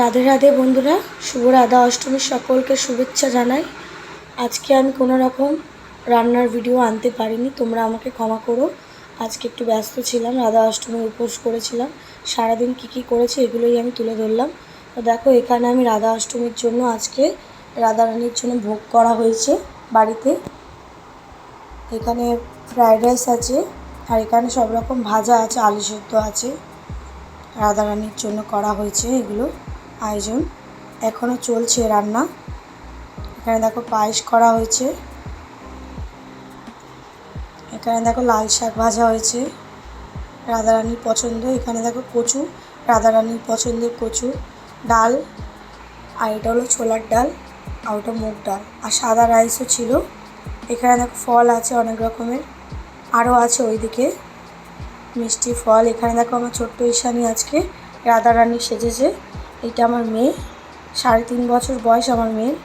রাধে রাধে বন্ধুরা, শুভ রাধা অষ্টমীর সকলকে শুভেচ্ছা জানাই। আজকে আমি কোনো রকম রান্নার ভিডিও আনতে পারিনি, তোমরা আমাকে ক্ষমা করো। আজকে একটু ব্যস্ত ছিলাম, রাধা অষ্টমীর উপোস করেছিলাম। সারাদিন কী কী করেছি এগুলোই আমি তুলে ধরলাম। তো দেখো, এখানে আমি রাধা অষ্টমীর জন্য আজকে রাধারানীর জন্য ভোগ করা হয়েছে বাড়িতে। এখানে ফ্রায়েড রাইস আছে আর এখানে সব রকম ভাজা আছে, আলু সেদ্ধ আছে। রাধারানীর জন্য করা হয়েছে এগুলো। আয়োজন। এখনও চলছে রান্না। এখানে দেখো পায়েস করা হয়েছে। এখানে দেখো লাল শাক ভাজা হয়েছে। রাধারানীর পছন্দ। এখানে দেখো কচু। রাধারানীর পছন্দের কচু। ডাল। আর এটা হলো ছোলার ডাল আর ওটা মুগ ডাল। আর সাদা রাইসও ছিল। এখানে দেখো ফল আছে অনেক রকমের। আরও আছে ওইদিকে মিষ্টি ফল। এখানে দেখো আমার ছোট্ট ঈশানি আজকে রাধারানী সেজেছে। এটা আমার মেয়ে। সাড়ে তিন বছর বয়স আমার মেয়ের।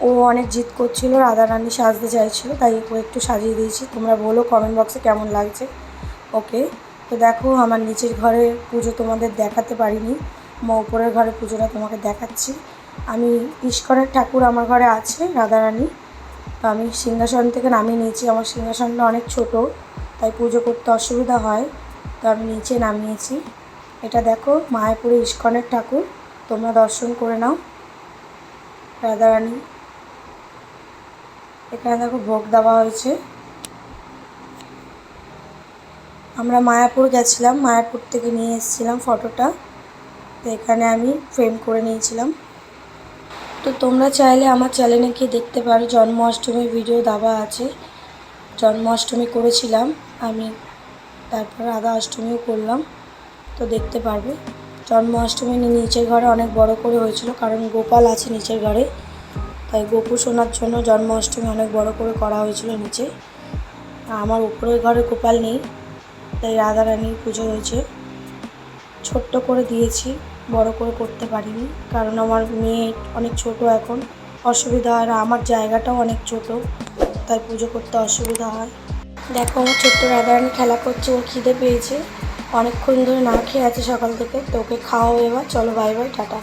ও অনেক জিদ করছিল, রাধারানী সাজতে চাইছিল, তাই ও একটু সাজিয়ে দিয়েছি। তোমরা বলো কমেন্ট বক্সে কেমন লাগছে। ওকে তো দেখো আমার নিচের ঘরে পুজো তোমাদের দেখাতে পারিনি। মা উপরের ঘরে পুজোটা তোমাকে দেখাচ্ছি। আমি ইস্কনের ঠাকুর আমার ঘরে আছে, রাধারানী। তো আমি সিংহাসন থেকে নামিয়ে নিয়েছি। আমার সিংহাসনটা অনেক ছোট, তাই পুজো করতে অসুবিধা হয়। তো আমি নিচে নামিয়েছি। এটা দেখো, মায়াপুরে ইস্কনের ঠাকুর। তোমরা দর্শন করে নাও। রাধারানী। এখানে দেখো ভোগ দেওয়া হয়েছে। আমরা মায়াপুর গেছিলাম, মায়াপুর থেকে নিয়ে এসেছিলাম ফটোটা। তো এখানে আমি ফ্রেম করে নিয়েছিলাম। তো তোমরা চাইলে আমার চ্যানেলে গিয়ে দেখতে পারো, জন্মাষ্টমীর ভিডিও দেওয়া আছে। জন্মাষ্টমী করেছিলাম আমি, তারপর রাধা অষ্টমীও করলাম। তো দেখতে পারবে। জন্মাষ্টমী নিচের ঘরে অনেক বড় করে হয়েছিল, কারণ গোপাল আছে নিচের ঘরে। তাই গোপু শোনার জন্য জন্মাষ্টমী অনেক বড় করে করা হয়েছিল নিচে। আমার উপরের ঘরে গোপাল নেই, তাই রাধারানীর পুজো হয়েছে। ছোট্ট করে দিয়েছি, বড় করে করতে পারিনি, কারণ আমার মেয়ে অনেক ছোট এখন, অসুবিধা আর আমার জায়গাটাও অনেক ছোট, তাই পুজো করতে অসুবিধা হয়। দেখো, আমার ছোট্ট রাধারানী খেলা করছে, ও খিদে পেয়েছে। অনেকক্ষণ ধরে না খেয়ে আছে সকাল থেকে। তো ওকে খাওয়াও এবার। চলো বাই বাই টাটা।